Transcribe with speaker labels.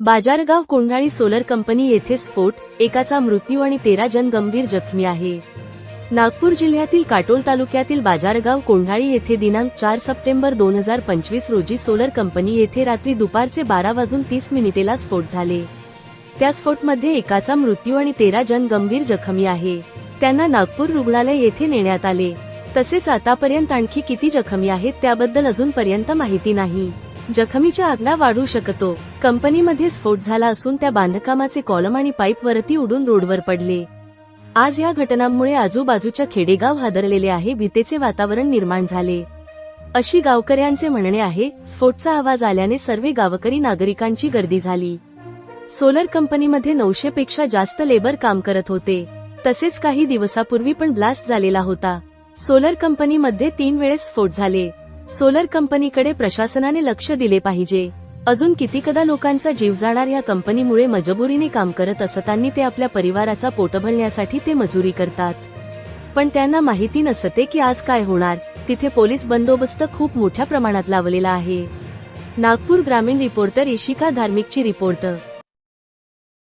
Speaker 1: Bajargaon Kondhali solar company येथे स्फोट एकाचा मृत्यू आणि तेरा जण गंभीर जखमी आहे. नागपूर जिल्ह्यातील काटोल तालुक्यातील बाजारगाव कोंढाळी येथे दिनांक चार सप्टेंबर दोन हजार पंचवीस रोजी सोलर कंपनी येथे रात्री दुपारचे बारा वाजून तीस मिनिटेला स्फोट झाले. त्या स्फोटमध्ये एकाचा मृत्यू आणि तेरा जण गंभीर जखमी आहे. त्यांना नागपूर रुग्णालय येथे नेण्यात आले. तसेच आतापर्यंत आणखी किती जखमी आहेत त्याबद्दल अजूनपर्यंत माहिती नाही. जखमीच्या आगला वाढू शकतो. कंपनीमध्ये स्फोट झाला असून त्या बांधकामाचे कॉलम आणि पाईप वरती उडून रोडवर पडले. आज या घटनांमुळे आजूबाजूच्या खेडेगाव हादरलेले आहे भीतेचे वातावरण निर्माण झाले. अशी गावकऱ्यांचे म्हणणे आहे स्फोटचा आवाज आल्याने सर्व गावकरी नागरिकांची गर्दी झाली. सोलर कंपनीमध्ये नऊशे पेक्षा जास्त लेबर काम करत होते. तसेच काही दिवसापूर्वी पण ब्लास्ट झालेला होता. सोलर कंपनीमध्ये तीन वेळेस स्फोट झाले. सोलर कंपनीकडे प्रशासनाने लक्ष दिले पाहिजे. अजून कितीकदा लोकांचा जीव जाणार या कंपनीमुळे मजबुरीने काम करत असताना ते आपल्या परिवाराचा पोट भरण्यासाठी ते मजुरी करतात. पण त्यांना माहिती नसते की आज काय होणार. तिथे पोलीस बंदोबस्त खूप मोठ्या प्रमाणात लावलेला आहे. नागपूर ग्रामीण रिपोर्टर इशिका धार्मिकची रिपोर्टर